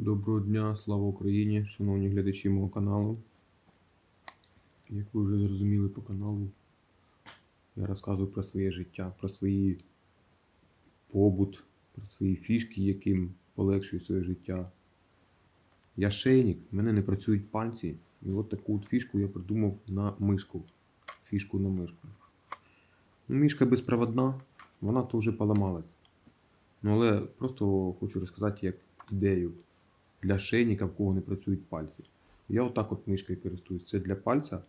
Доброго дня, слава Україні, шановні глядачі мого каналу. Як ви вже зрозуміли по каналу, я розказую про своє життя, про свої побут, про свої фішки, яким полегшую своє життя. Я шейник, в мене не працюють пальці. І от таку от фішку я придумав на мишку. Фішку на мишку. Ну, мішка безпроводна, вона то вже поламалась. Ну, але просто хочу розказати як ідею для шейника, в кого не працюють пальці. Я отак от мишкою користуюсь. Це для пальця.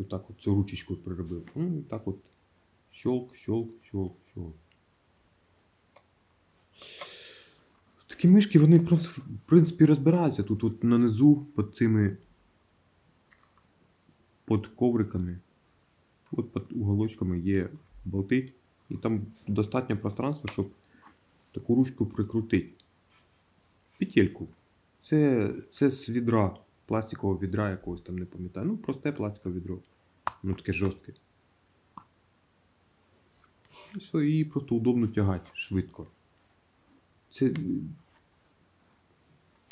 Отак от цю ручечку приробив. Ну, і так от щолк, щолк, щолк, щолк. Такі мишки, вони в принципі, розбираються. Тут от на низу під цими під ковриками, от під уголочками є болти. І там достатньо пространства, щоб таку ручку прикрутити. Петельку. Це, це з відра, пластикового відра якогось там не пам'ятаю. Ну, просте пластикове відро. Ну таке жорстке. І все, її просто удобно тягати швидко. Це.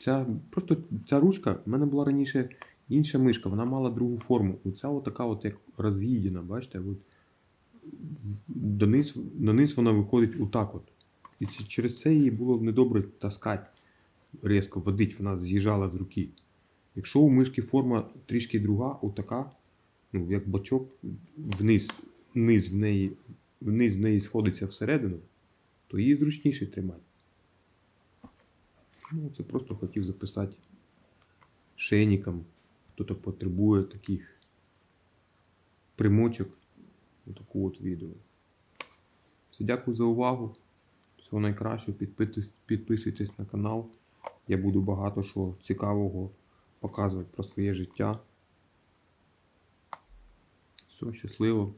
Ця, просто ця ручка, в мене була раніше інша мишка, вона мала другу форму. Оця отака от як роз'їдена, бачите? От, дониз, дониз вона виходить отак от. І через це її було недобре таскати, різко водить, вона з'їжджала з руки. Якщо у мишки форма трішки друга, отака, ну, як бачок, вниз, вниз в неї, вниз в неї сходиться всередину, то її зручніше тримати. Ну, це просто хотів записати шейникам, хто-то потребує таких примочок, отаку от відео. Все, дякую за увагу. Всього найкращого. Підписуйтесь, на канал. Я буду багато що цікавого показувати про своє життя. Все, щасливо.